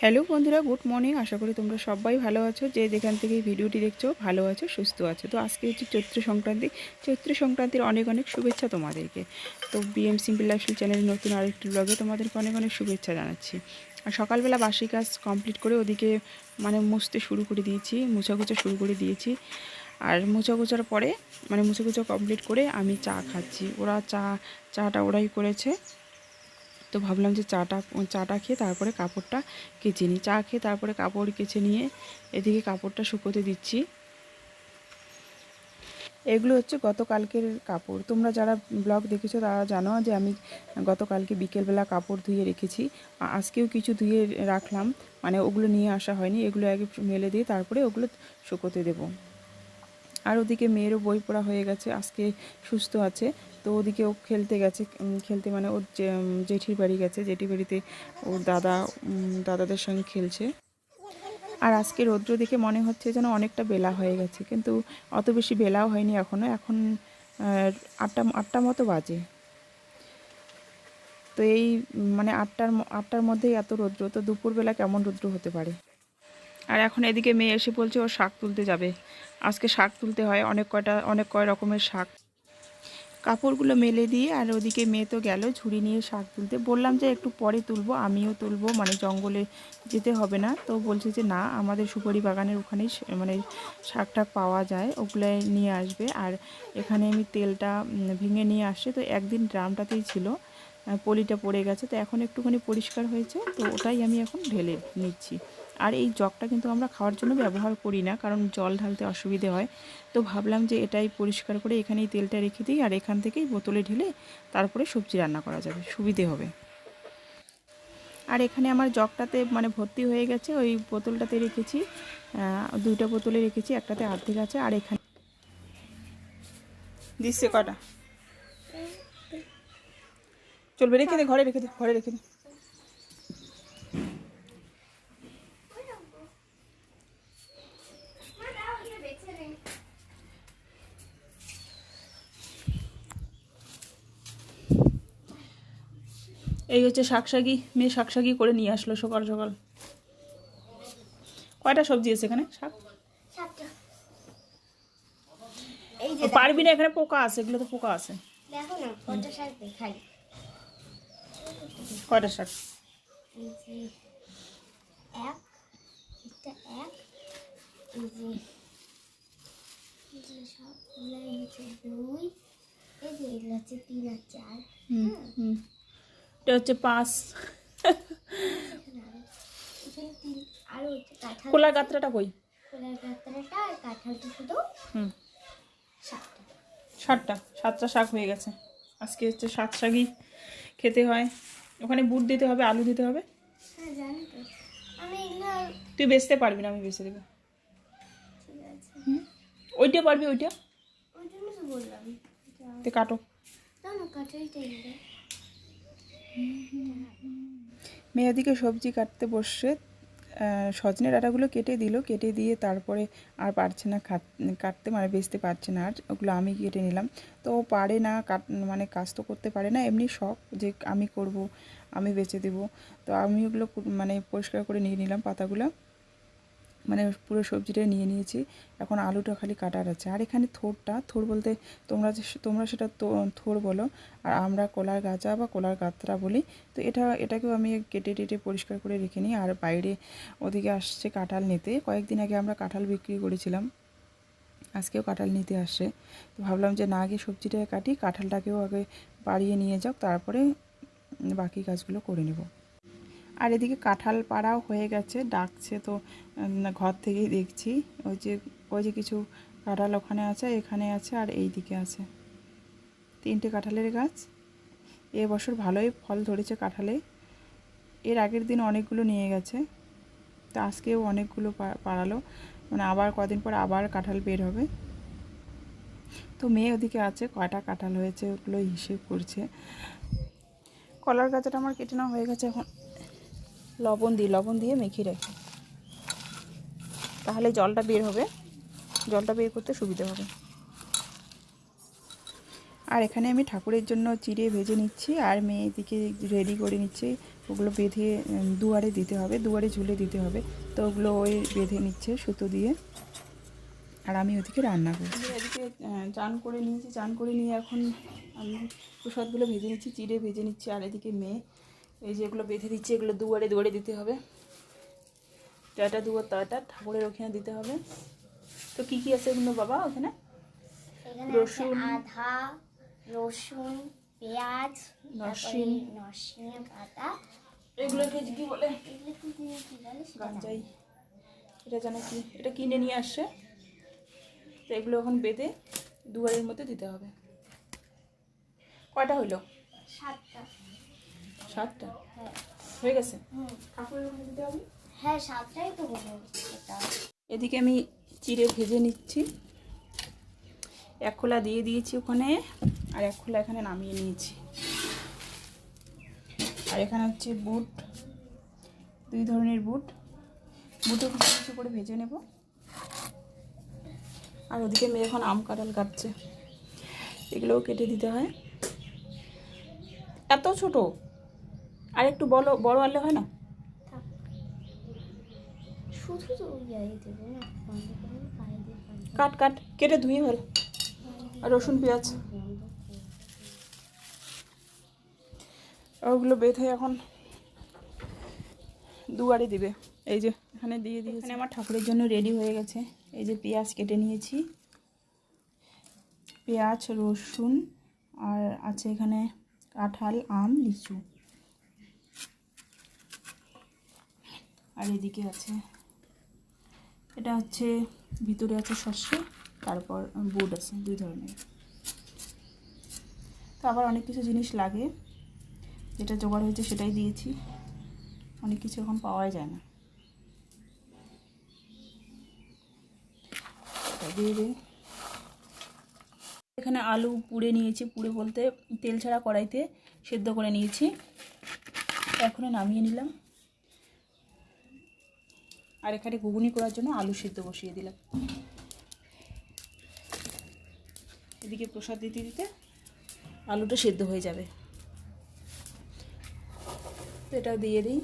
Hello বন্ধুরা, good morning. আশা করি তোমরা সবাই ভালো আছো। যে যেখান থেকে ভিডিওটি দেখছ, ভালো আছো, সুস্থ আছো। তো আজকে হচ্ছে চৈত্র সংক্রান্তি। চৈত্র সংক্রান্তির অনেক অনেক শুভেচ্ছা তোমাদেরকে। তো বিএম সিম্পল লাইফস্টাইল চ্যানেলের নতুন আরেকটি ব্লগে তোমাদেরকে অনেক অনেক শুভেচ্ছা জানাচ্ছি। আর সকালবেলা বাসি কাজ কমপ্লিট করে ওদিকে মানে মুছতে শুরু করে দিয়েছি মোছাগুছা শুরু করে দিয়েছি। আর মোছা গোছার পরে মানে মুছে গোছা কমপ্লিট করে আমি চা খাচ্ছি। ওরা চা, চাটা ওরাই করেছে। তো ভাবলাম যে চাটা চাটা খেয়ে তারপরে কাপড়টা কেচে নিই। চা খেয়ে তারপরে কাপড় কেচে নিয়ে এদিকে কাপড়টা শুকোতে দিচ্ছি। এগুলো হচ্ছে গতকালকের কাপড়। তোমরা যারা ব্লগ দেখেছ তারা জানো যে আমি গতকালকে বিকেলবেলা কাপড় ধুয়ে রেখেছি। আজকেও কিছু ধুয়ে রাখলাম। মানে ওগুলো নিয়ে আসা হয়নি। এগুলো আগে মেলে দিয়ে তারপরে ওগুলো শুকোতে দেবো। আর ওদিকে মেয়েরও বই পড়া হয়ে গেছে। আজকে সুস্থ আছে। তো ওদিকে ও খেলতে গেছে খেলতে মানে ওর জেঠির বাড়ি গেছে, জেঠির বাড়িতে ওর দাদা দাদাদের সঙ্গে খেলছে। আর আজকে রৌদ্র দেখে মনে হচ্ছে যেন অনেকটা বেলা হয়ে গেছে, কিন্তু অত বেশি বেলাও হয়নি এখনও এখন আটটা আটটা মতো বাজে। তো এই মানে আটটার আটটার মধ্যেই এত রৌদ্র, তো দুপুরবেলা কেমন রৌদ্র হতে পারে? আর এখন এদিকে মেয়ে এসে বলছে ও শাক তুলতে যাবে। আজকে শাক তুলতে হয়, অনেক কয়টা, অনেক কয় রকমের শাক। কাপড়গুলো মেলে দিয়ে আর ওদিকে মেয়ে তো গেল, ঝুড়ি নিয়ে শাক তুলতে। বললাম যে একটু পরে তুলবো, আমিও তুলবো মানে জঙ্গলে যেতে হবে না। তো বলছে যে না, আমাদের সুপারি বাগানের ওখানেই মানে শাক টাক পাওয়া যায় ওগুলো নিয়ে আসবে। আর এখানে আমি তেলটা ভেঙে নিয়ে আসছে। তো একদিন ড্রামটাতেই ছিল পলিটা পড়ে গেছে। তো এখন একটুখানি পরিষ্কার হয়েছে। তো ওটাই আমি এখন ঢেলে নিচ্ছি। আর এই জগটা কিন্তু আমরা খাওয়ার জন্য ব্যবহার করি না, কারণ জল ঢালতে অসুবিধে হয়। তো ভাবলাম যে এটাই পরিষ্কার করে এখানেই তেলটা রেখে দিই আর এখান থেকেই বোতলে ঢেলে তারপরে সবজি রান্না করা যাবে। সুবিধে হবে। আর এখানে আমার জগটাতে মানে ভর্তি হয়ে গেছে, ওই বোতলটাতে রেখেছি। দুইটা বোতলে রেখেছি, একটাতে অর্ধেক আছে আর এখানে দিচ্ছে কটা? চলবে, রেখে দে, ঘরে রেখে দে, ঘরে রেখে দে। এই হচ্ছে শাকসাগি মেয়ে শাকসাগি করে নিয়ে আসলো সকাল সকাল। কয়টা সবজি আছে এখানে? শাক? পারবি না এখানে পোকা আছে এগুলো তো পোকা আছে। দেখো না কত শাক দেখাই। কয়টা শাক? দুই এই যে এগুলো হচ্ছে তিন আর চার হুম হুম। এটা হচ্ছে পাঁচ খোলার গাত্রাটা কই? সাতটা। সাতটা শাক হয়ে গেছে। আজকে হচ্ছে সাত শাকই খেতে হয়। ওখানে বুট দিতে হবে আলু দিতে হবে। তুই বেচতে পারবি না আমি বেচে দেবো। ওইটা পারবি ওইটা? তুই কাটো। মেয়ে ওদিকে সবজি কাটতে বসে সজনে ডাঁটাগুলো কেটে দিল, কেটে দিয়ে তারপরে আর পারছে না কাটতে মানে বেচতে পারছে না আর, ওগুলো আমি কেটে নিলাম। তো ও পারে না, কাট মানে কাজ তো করতে পারে না, এমনি শখ যে আমি করব, আমি বেচে দেবো। তো আমি ওগুলো মানে পরিষ্কার করে নিয়ে নিলাম পাতাগুলো। মানে পুরো সবজিটা নিয়ে নিয়েছি। এখন আলুটা খালি কাটার আছে। আর এখানে থোরটা, থোর বলতে তোমরা যে তোমরা সেটা থোর বলো। আর আমরা কলার গাঁজা বা কলার গাত্রা বলি। তো এটা, এটাকেও আমি কেটে টেটে পরিষ্কার করে রেখে নিই। আর বাইরে ওদিকে আসছে কাঁঠাল নিতে। কয়েকদিন আগে আমরা কাঁঠাল বিক্রি করেছিলাম। আজকেও কাঁঠাল নিতে আসছে তো ভাবলাম যে না, আগে সবজিটা কাটি, কাঁঠালটাকেও আগে বাড়িয়ে নিয়ে যাও তারপরে বাকি কাজগুলো করে নেব। আর এদিকে কাঁঠাল পাড়াও হয়ে গেছে, ডাকছে তো ঘর থেকেই দেখছি। ওই যে ওই যে কিছু কাঁঠাল ওখানে আছে, এখানে আছে আর এই দিকে আছে। তিনটে কাঁঠালের গাছ। এ বছর ভালোই ফল ধরেছে কাঁঠালে। এর আগের দিন অনেকগুলো নিয়ে গেছে। তো আজকেও অনেকগুলো পাড়ালো। মানে আবার কদিন পর আবার কাঁঠাল বের হবে। তো মেয়ে ওদিকে আছে, কয়টা কাঁঠাল হয়েছে ওগুলো হিসেব করছে। কলার গাছটা আমার কেটে নেওয়া হয়ে গেছে এখন। লবণ দিই লবণ দিয়ে মেখে রাখি। তাহলে জলটা বের হবে। জলটা বের করতে সুবিধা হবে। আর এখানে আমি ঠাকুরের জন্য চিড়ে ভেজে নিচ্ছি, আর মেয়েদিকে রেডি করে নিচ্ছি। ওগুলো বেঁধে দুয়ারে দিতে হবে, দুয়ারে ঝুলে দিতে হবে। তো ওগুলো ওই বেঁধে নিচ্ছে সুতো দিয়ে। আর আমি ওদিকে রান্না করছি। এদিকে চান করে নিয়েছি, চান করে নিয়ে এখন আমি প্রসাদগুলো ভেজে নিচ্ছি, চিড়ে ভেজে নিচ্ছি। আর এদিকে মেয়ে এই যে এগুলো বেঁধে দিচ্ছে এগুলো দুয়ারে দুয়ারে দিতে হবে। টাটা দুয়ার তাটা ঠাকুরের ওখানে দিতে হবে। তো কি কি আছে এগুলো বাবা ওখানে? রসুন। আধা রসুন পেঁয়াজ নরসিং। নরসিংহের পাতা এগুলোকে কি বলে। গাঞ্জাই। এটা জানো কি? এটা কিনে নিয়ে আসছে। তো এগুলো এখন বেঁধে দুয়ারের মধ্যে দিতে হবে। কয়টা হইল? সাতটা। সাতটা। হ্যাঁ গেছে? হ্যাঁ সাতটাই তো এদিকে আমি চিড়ে ভেজে নিচ্ছি। এক খোলা দিয়ে দিয়েছি ওখানে আর এক খোলা এখানে নামিয়ে নিয়েছি। আর এখানে হচ্ছে বুট দুই ধরনের বুট। বুটও কিছু কিছু করে ভেজে নেব। আর ওদিকে মেয়ে এখন আম কাঁঠাল কাটছে। এগুলোও কেটে দিতে হয়। এত ছোট? আর একটু বলো বড় আনলে হয় না? শুধু তো কাট কাট কেটে ধুয়ে ফেল। আর রসুন পেঁয়াজ। ওগুলো বেঁধে এখন দুয়ারে দিবে। এই যে এখানে দিয়ে দিয়ে এখানে আমার ঠাকুরের জন্য রেডি হয়ে গেছে। এই যে পেঁয়াজ কেটে নিয়েছি। পেঁয়াজ রসুন আর আছে এখানে কাঁঠাল আম লিচু। আর এদিকে আছে, এটা হচ্ছে, ভিতরে আছে শস্য তারপর বুট আছে, দুই ধরনের। তো আবার অনেক কিছু জিনিস লাগে, যেটা জোগাড় হয়েছে সেটাই দিয়েছি। অনেক কিছু এখন পাওয়াই যায় না। দিয়ে এখানে আলু পুড়ে নিয়েছি, পুড়ে বলতে তেল ছাড়া কড়াইতে সেদ্ধ করে নিয়েছি। এখনই নামিয়ে নিলাম। আর এখানে ঘুগনি করার জন্য আলু সিদ্ধ বসিয়ে দিলাম। এদিকে প্রসাদ দিতে দিতে আলুটা সেদ্ধ হয়ে যাবে। তো দিয়ে দিই।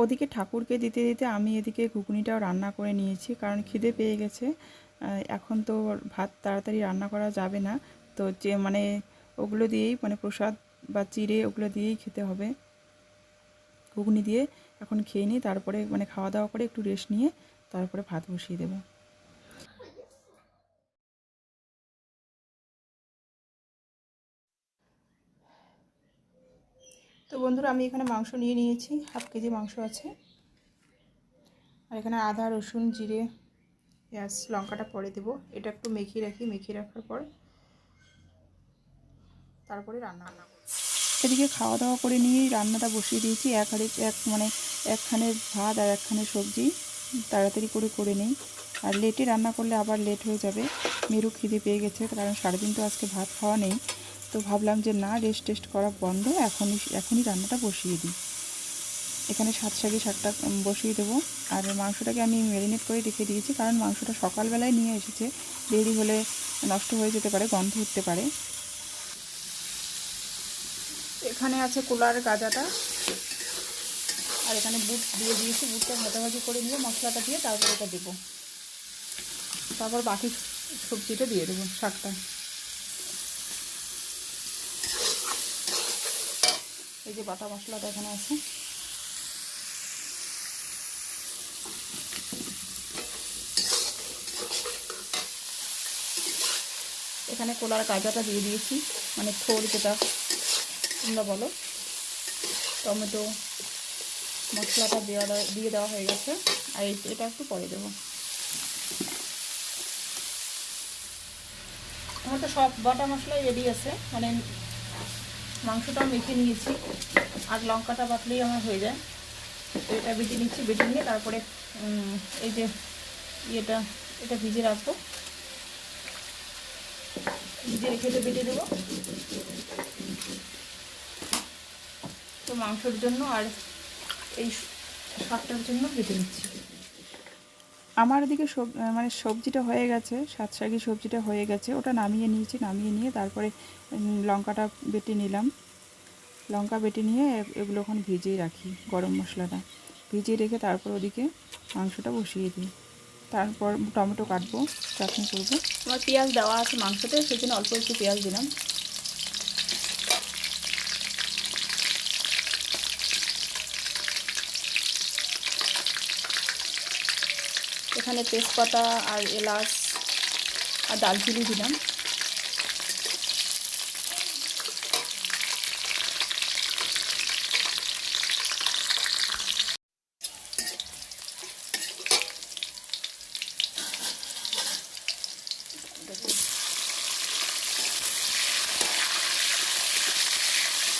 ওদিকে ঠাকুরকে দিতে দিতে আমি এদিকে ঘুগনিটাও রান্না করে নিয়েছি, কারণ খিদে পেয়ে গেছে। এখন তো ভাত তাড়াতাড়ি রান্না করা যাবে না। তো যে মানে ওগুলো দিয়েই মানে প্রসাদ বা চিড়ে ওগুলো দিয়েই খেতে হবে। ঘুগনি দিয়ে এখন খেয়ে নিই তারপরে মানে খাওয়া দাওয়া করে একটু রেস্ট নিয়ে তারপরে ভাত বসিয়ে দেবো। তো বন্ধুরা আমি এখানে মাংস নিয়ে নিয়েছি, হাফ কেজি মাংস আছে। আর এখানে আদা, রসুন, জিরে, পেঁয়াজ, লঙ্কাটা পরে দেবো। এটা একটু মেখিয়ে রাখি মেখিয়ে রাখার পর তারপরে রান্না রান্না এদিকে খাওয়া দাওয়া করে নিয়েই রান্নাটা বসিয়ে দিয়েছি। এক হাড়ি এক মানে একখানে ভাত আর একখানে সবজি তাড়াতাড়ি করে করে নেই। আর লেটে রান্না করলে আবার লেট হয়ে যাবে। মেরু খিদে পেয়ে গেছে, কারণ সারাদিন তো আজকে ভাত খাওয়া নেই। তো ভাবলাম যে না রেস্ট টেস্ট করা বন্ধ, এখনই এখনই রান্নাটা বসিয়ে দিই। এখানে সাত শাকে শাকটা বসিয়ে দেবো। আর মাংসটাকে আমি ম্যারিনেট করে রেখে দিয়েছি, কারণ মাংসটা সকালবেলায় নিয়ে এসেছে। দেরি হলে নষ্ট হয়ে যেতে পারে, গন্ধ উঠতে পারে। এখানে আছে কোলার গাজাটা। আর এখানে বুট দিয়ে দিয়েছি, বুটটা ভাজাভাজি করে নিয়ে মশলাটা দিয়ে তারপর এটা দেবো। তারপর বাকি সবজিটা দিয়ে দেবো শাকটা। এই যে বাটা মশলাটা এখানে আছে। এখানে কোলার কাজাটা দিয়ে দিয়েছি মানে থোর যেটা তোমরা বলো। টমেটো, মশলাটা দেওয়া, দিয়ে দেওয়া হয়ে গেছে। আর এটা একটু পরে দেবো। আমার তো সব বাটা মশলাই রেডি আছে। মানে মাংসটাও মেখে নিয়েছি। আর লঙ্কাটা বাটলেই আমার হয়ে যায়। তো এটা বেটে নিচ্ছি, বেটে নিয়ে তারপরে এই যে ইয়েটা, এটা ভিজে রাখব। ভিজে রেখে এটা বেটে দেবো। তো মাংসের জন্য আর এই শাকটার জন্য বেটে নিচ্ছি। আমার দিকে সব মানে সবজিটা হয়ে গেছে সাত শাকি সবজিটা হয়ে গেছে। ওটা নামিয়ে নিয়েছি নামিয়ে নিয়ে তারপরে লঙ্কাটা বেটে নিলাম। লঙ্কা বেটে নিয়ে এগুলো ওখানে ভিজিয়ে রাখি গরম মশলাটা। ভিজিয়ে রেখে তারপর ওদিকে মাংসটা বসিয়ে দিই। তারপর টমেটো কাটবো চাটনি করব। আমার পেঁয়াজ দেওয়া আছে মাংসতে সেই জন্য অল্প একটু পেঁয়াজ দিলাম। এখানে তেজপাতা আর এলাচ আর দালচিনি দিলাম।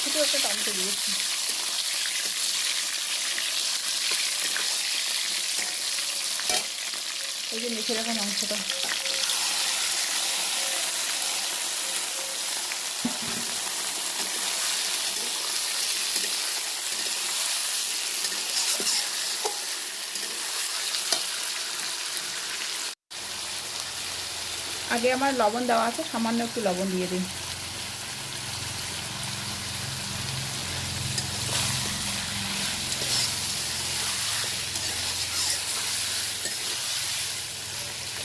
ছোটো একটা টমেটো দিয়েছি। এই যে আগে আমার লবণ দেওয়া আছে সামান্য একটু লবণ দিয়ে দিই।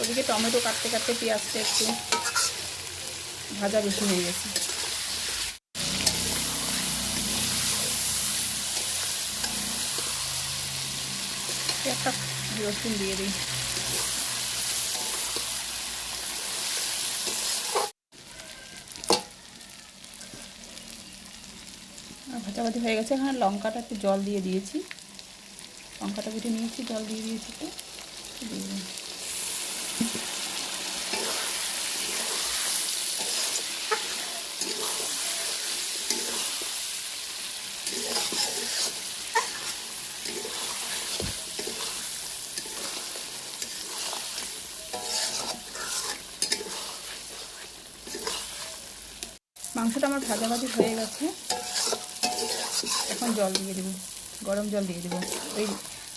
ওদিকে টমেটো কাটতে কাটতে পেঁয়াজটা একটু ভাজা বেশি হয়ে গেছে। একটা রসুন দিয়ে দিই। ভাজাভাজি হয়ে গেছে। এখানে লঙ্কাটা একটু জল দিয়ে দিয়েছি। লঙ্কাটা বেটে নিয়েছি, জল দিয়ে দিয়েছি দিলাম। মাংসটা আমার ভাজাভাজি হয়ে গেছে। এখন জল দিয়ে দেবো। গরম জল দিয়ে দেবো। ওই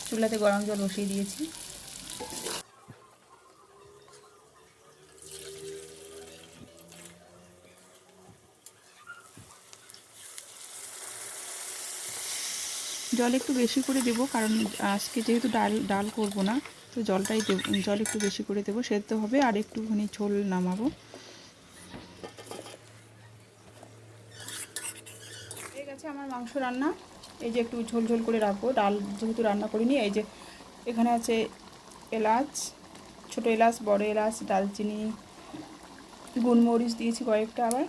চুলাতে গরম জল বসিয়ে দিয়েছি। জল একটু বেশি করে দেবো, কারণ আজকে যেহেতু ডাল ডাল করব না, তো জলটাই দেব, জল একটু বেশি করে দেবো, সেদ্ধ হবে আর একটুখানি ঝোল নামাবো। হয়ে গেছে আমার মাংস রান্না। এই যে একটু ঝোল ঝোল করে রাখব, ডাল যেহেতু রান্না করিনি, এই যে এখানে আছে এলাচ, ছোটো এলাচ, বড় এলাচ দালচিনি গুলমরিচ দিয়েছি কয়েকটা আবার,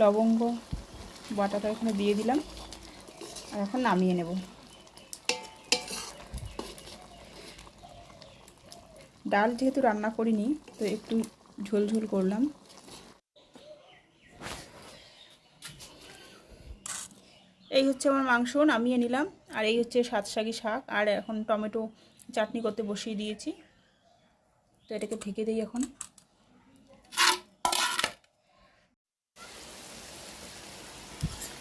লবঙ্গ। বাটাটা এখানে দিয়ে দিলাম। আর এখন নামিয়ে নেব। ডাল যেহেতু রান্না করিনি, তো একটু ঝোল ঝোল করলাম। এই হচ্ছে আমার মাংস, নামিয়ে নিলাম। আর এই হচ্ছে সাত শাকি শাক। আর এখন টমেটো চাটনি করতে বসিয়ে দিয়েছি। তো এটাকে ঢেকে দিই এখন।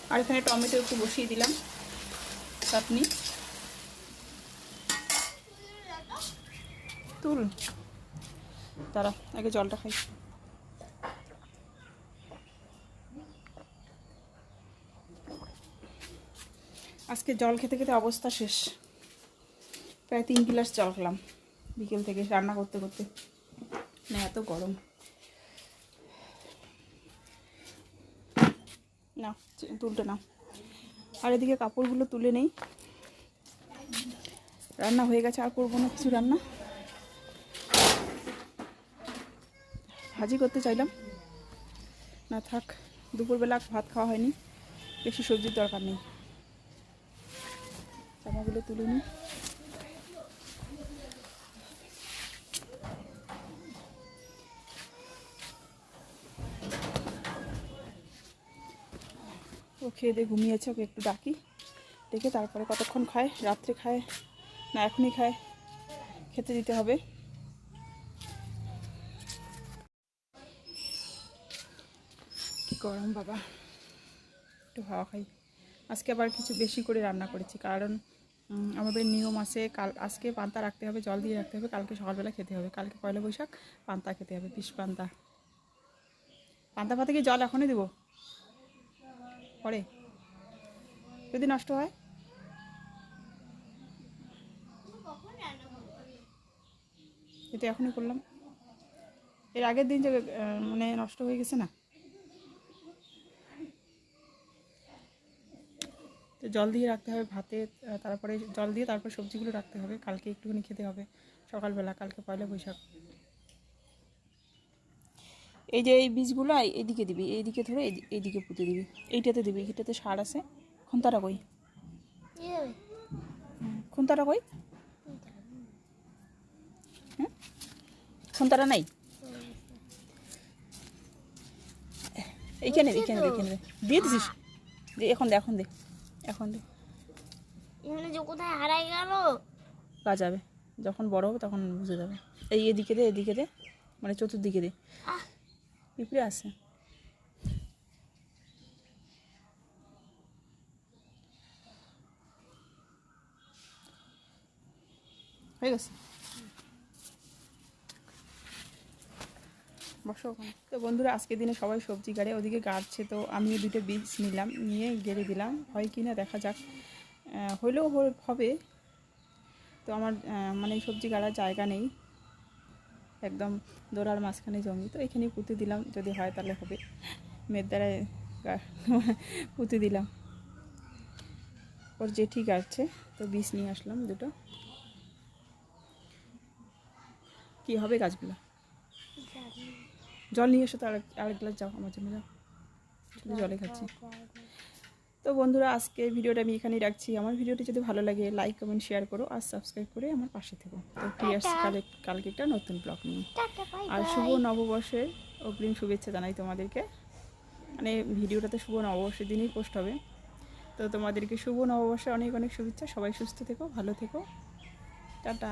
আর এখানে টমেটো একটু বসিয়ে দিলাম। চাটনি। তুল। তারা আগে জলটা খাই। আজকে জল খেতে খেতে অবস্থা শেষ। প্রায় তিন গ্লাস জল খেলাম, বিকেল থেকে রান্না করতে করতে। না, এত গরম। না, তুলতে না আর এদিকে কাপড়গুলো তুলে নেই। রান্না হয়ে গেছে, আর করব না কিছু রান্না। ভাজি করতে চাইলাম। না থাক, দুপুরবেলা ভাত খাওয়া হয়নি। বেশি সবজির দরকার নেই। জামাগুলো তুলে নিই। ও খেয়ে দিয়ে ঘুমিয়েছে, ওকে একটু ডাকি। ডেকে তারপরে কতক্ষণ খায়? রাত্রে খায়? না, এখনই খায়। খেতে দিতে হবে। কি গরম বাবা। একটু হাওয়া খাই। আজকে আবার কিছু বেশি করে রান্না করেছি, কারণ আমাদের নিয়ম আছে, কাল, আজকে পান্তা রাখতে হবে, জল দিয়ে রাখতে হবে, কালকে সকালবেলা খেতে হবে। কালকে পয়লা বৈশাখ, পান্তা খেতে হবে বিষ পান্তা। পান্তা পাতে কি জল এখনই দেবো? পরে। যদি নষ্ট হয়? এটা এখনই করলাম। এর আগের দিন যে মানে নষ্ট হয়ে গেছে না? তো জল দিয়ে রাখতে হবে ভাতে তারপরে জল দিয়ে তারপর সবজিগুলো রাখতে হবে। কালকে একটুখানি খেতে হবে। সকালবেলা, কালকে পয়লা বৈশাখ। এই যে এই বীজগুলো এই- এইদিকে দিবি এইদিকে ধরে এই- এইদিকে পুঁতে দিবি। এইটাতে দিবি এইটাতে সার আছে। খুন্তাটা কই? খুন্তাটা কই? হুম? খুন্তাটা নাই? এইখানে এইখানে এইখানে। দিয়ে দিছিস? দে এখন দে এখন দে এখন দে। এখানে যে কোথায় হারাই গেল? কাজ যাবে যখন বড় হবে তখন বুঝে যাবে। এই এদিকে দে এদিকে দে মানে চতুর্দিকে দে। পিঁপড়ে আছে। হয়ে গেছে। তো বন্ধুরা আজকের দিনে সবাই সবজি গাড়ে ওদিকে গাড়ছে তো আমি দুটো বীজ নিলাম নিয়ে গেড়ে দিলাম। হয় কি না দেখা যাক। আহ, হইলেও হবে। তো আমার মানে সবজি গাড়ার জায়গা নেই। একদম দোড়ার মাঝখানে জমি তো এখানেই পুঁতে দিলাম যদি হয় তাহলে হবে মেয়ের দ্বারায় পুঁতে দিলাম ওর যে ঠিক আছে তো বীজ নিয়ে আসলাম দুটো কি হবে গাছগুলো জল নিয়ে এসো তো আরেক আরেক গ্লাস যাও আমার জন্য যাও জলে খাচ্ছি তো বন্ধুরা আজকে ভিডিওটা আমি এখানেই রাখছি। আমার ভিডিওটি যদি ভালো লাগে লাইক কমেন্ট শেয়ার করো আর সাবস্ক্রাইব করে আমার পাশে থেকো। তো ফিরে আসছি কালে কালকে একটা নতুন ব্লগ নিয়ে। আর শুভ নববর্ষের অগ্রিম শুভেচ্ছা জানাই তোমাদেরকে। মানে ভিডিওটাতে শুভ নববর্ষের দিনই পোস্ট হবে। তো তোমাদেরকে শুভ নববর্ষে অনেক অনেক শুভেচ্ছা। সবাই সুস্থ থেকো ভালো থেকো। টাটা।